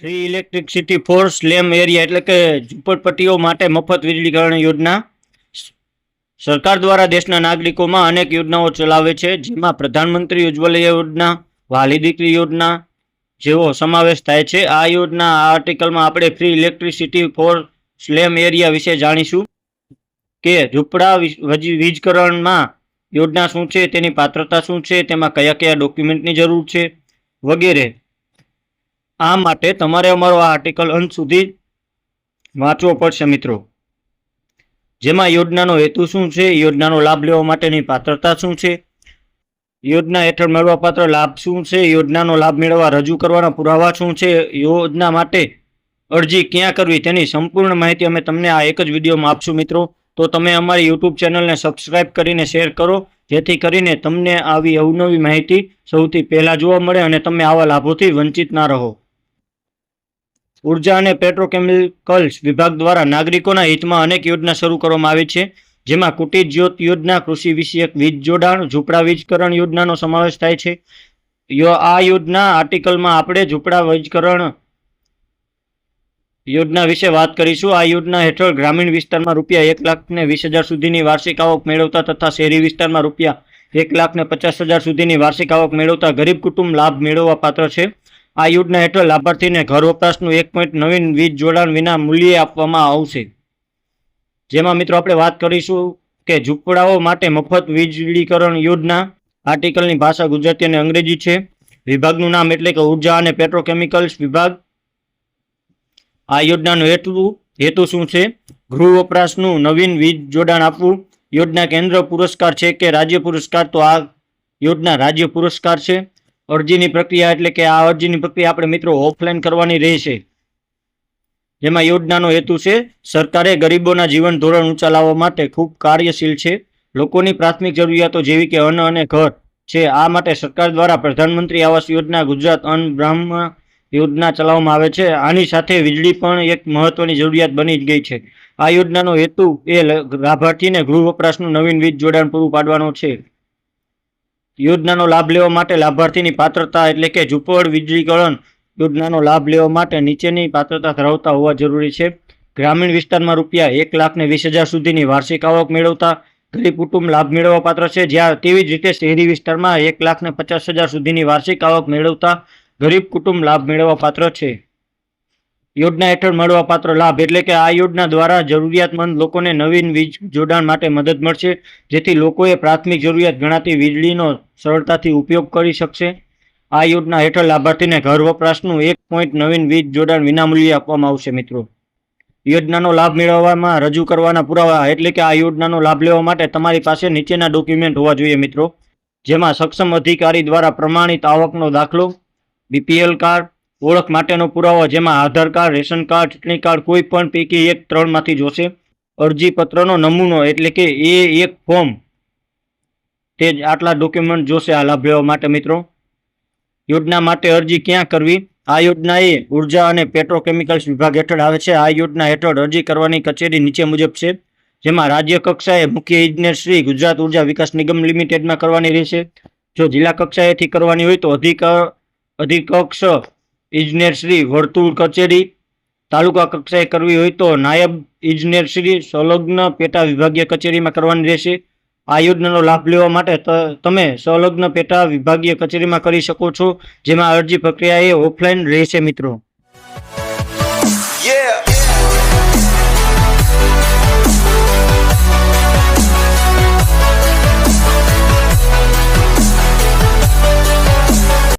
Free electricity for slum area એટલે કે ઝૂંપડપટ્ટીઓ માટે મફત વીજળીકરણ યોજના. સરકાર દ્વારા દેશના નાગરિકોમાં અનેક યોજનાઓ ચલાવે છે, જેમાં પ્રધાનમંત્રી ઉજ્જવલ યોજના, વાલી દીકરી યોજના જેવો સમાવેશ થાય છે. આ યોજના આ આર્ટિકલમાં આપણે free electricity for slum area વિશે જાણીશું કે ઝૂંપડા વીજ- વીજ- વીજકરણમાં યોજના શું છે, તેની પાત્રતા શું છે, તેમાં કયા કયા ડોક્યુમેન્ટની જરૂર છે વગેરે. આ માટે તમારે અમારો આ આર્ટિકલ અંત સુધી વાંચવો પડશે, મિત્રો. જેમાં યોજનાનો હેતુ શું છે? યોજનાનો લાભ લેવા માટેની પાત્રતા શું છે? યોજના હેઠળ મળવાપાત્ર લાભ શું છે? યોજનાનો લાભ મેળવવા રજૂ કરવાના પુરાવા શું છે? યોજના માટે અરજી ક્યાં કરવી? તેની સંપૂર્ણ માહિતી અમે તમને આ એક જ વિડીયોમાં આપશું, મિત્રો. તો તમે અમારી યુટ્યુબ ચેનલને સબસ્ક્રાઇબ કરીને શેર કરો, જેથી કરીને તમને આવી અવનવી માહિતી સૌથી પહેલાં જોવા મળે અને તમે આવા લાભોથી વંચિત ના રહો. ઊર્જા અને પેટ્રોકેમિકલ્સ વિભાગ દ્વારા નાગરિકોના હિતમાં અનેક યોજના શરૂ કરવામાં આવી છે, જેમાં કુટીર જ્યોત યોજના, કૃષિ વિષયક વીજ જોડાણ, ઝૂંપડા વીજકરણ યોજનાનો સમાવેશ થાય છે. આ યોજના આર્ટિકલમાં આપણે ઝૂંપડા વીજકરણ યોજના વિશે વાત કરીશું. આ યોજના હેઠળ ગ્રામીણ વિસ્તારમાં રૂપિયા એક લાખને વીસ હજાર સુધીની વાર્ષિક આવક મેળવતા તથા શહેરી વિસ્તારમાં રૂપિયા એક લાખને પચાસ હજાર સુધીની વાર્ષિક આવક મેળવતા ગરીબ કુટુંબ લાભ મેળવવા પાત્ર છે. આ યોજના હેઠળ લાભાર્થીને ઘર વપરાશનું એક પોઈન્ટ નવીન વીજ જોડાણ વિના મૂલ્યે આપવામાં આવશે. જેમાં મિત્રો આપણે વાત કરીશું કે ઝૂંપડાઓ માટે મફત વીજળીકરણ યોજના. આર્ટિકલની ભાષા ગુજરાતી અને અંગ્રેજી છે. વિભાગનું નામ એટલે કે ઊર્જા અને પેટ્રોકેમિકલ્સ વિભાગ. આ યોજનાનો હેતુ હેતુ શું છે? ગૃહ વપરાશનું નવીન વીજ જોડાણ આપવું. યોજના કેન્દ્ર પુરસ્કાર છે કે રાજ્ય પુરસ્કાર? તો આ યોજના રાજ્ય પુરસ્કાર છે. અરજીની પ્રક્રિયા એટલે કે આ અરજીની પ્રક્રિયા આપણે મિત્રો ઓફલાઈન કરવાની રહેશે. જેમાં યોજનાનો હેતુ છે, સરકારે ગરીબોના જીવન ધોરણ ઊંચા લાવવા માટે ખૂબ કાર્યશીલ છે. લોકોની પ્રાથમિક જરૂરિયાતો જેવી કે અન્ન અને ઘર છે, આ માટે સરકાર દ્વારા પ્રધાનમંત્રી આવાસ યોજના, ગુજરાત અન્ન બ્રહ્મ યોજના ચલાવવામાં આવે છે. આની સાથે વીજળી પણ એક મહત્વની જરૂરિયાત બની જ ગઈ છે. આ યોજનાનો હેતુ એ લાભાર્થીને ગૃહ વપરાશનું નવીન વીજ જોડાણ પૂરું પાડવાનો છે. યોજનાનો લાભ લેવા માટે લાભાર્થીની પાત્રતા એટલે કે ઝૂંપડ વીજળીકરણ યોજનાનો લાભ લેવા માટે નીચેની પાત્રતા ધરાવતા હોવા જરૂરી છે. ગ્રામીણ વિસ્તારમાં રૂપિયા એક લાખ ને વીસ હજાર સુધીની વાર્ષિક આવક મેળવતા ગરીબ કુટુંબ લાભ મેળવવા પાત્ર છે. જ્યાં તેવી જ રીતે શહેરી વિસ્તારમાં એક લાખ ને પચાસ હજાર સુધીની વાર્ષિક આવક મેળવતા ગરીબ કુટુંબ લાભ મેળવવા પાત્ર છે. યોજના હેઠળ મળવાપાત્ર લાભ એટલે કે આ યોજના દ્વારા જરૂરિયાતમંદ લોકોને નવીન વીજ જોડાણ માટે મદદ મળશે, જેથી લોકોએ પ્રાથમિક જરૂરિયાત ગણાતી વીજળીનો સરળતાથી ઉપયોગ કરી શકશે. આ યોજના હેઠળ લાભાર્થીને ઘર વપરાશનું એક પોઈન્ટ નવીન વીજ જોડાણ વિનામૂલ્યે આપવામાં આવશે, મિત્રો. યોજનાનો લાભ મેળવવામાં રજૂ કરવાના પુરાવા એટલે કે આ યોજનાનો લાભ લેવા માટે તમારી પાસે નીચેના ડોક્યુમેન્ટ હોવા જોઈએ, મિત્રો. જેમાં સક્ષમ અધિકારી દ્વારા પ્રમાણિત આવકનો દાખલો, બીપીએલ કાર્ડ ઓળખ માટેનો પુરાવો જેમાં આધાર કાર્ડ, રેશન કાર્ડ, ચૂંટણી કાર્ડ કોઈ પણ પૈકી એક ત્રણમાંથી જોશે. અરજીપત્રનો નમૂનો એટલે કે એ એક ફોર્મ. તે જ આટલા ડોક્યુમેન્ટ જોશે આ લાભ લેવા માટે મિત્રો. યોજના માટે અરજી ક્યાં કરવી? આ યોજના એ ઊર્જા અને પેટ્રોકેમિકલ્સ વિભાગ હેઠળ આવે છે. આ યોજના હેઠળ અરજી કરવાની કચેરી નીચે મુજબ છે, જેમાં રાજ્ય કક્ષાએ મુખ્ય ઇજનેર શ્રી ગુજરાત ઊર્જા વિકાસ નિગમ લિમિટેડમાં કરવાની રહેશે. જો જિલ્લા કક્ષાએથી કરવાની હોય તો અધિક અધિકક્ષ ઇજનેર શ્રી વર્તુળ કચેરી, તાલુકા કક્ષાએ કરવી હોય તો નાયબ ઇજનેરશ્રી સંલગ્ન પેટા વિભાગીય કચેરીમાં કરવાની રહેશે આ યોજનાનો લાભ લેવા માટે તમે સંલગ્ન પેટા વિભાગીય કચેરીમાં કરી શકો છો, જેમાં અરજી પ્રક્રિયા એ ઓફલાઈન રહેશે મિત્રો.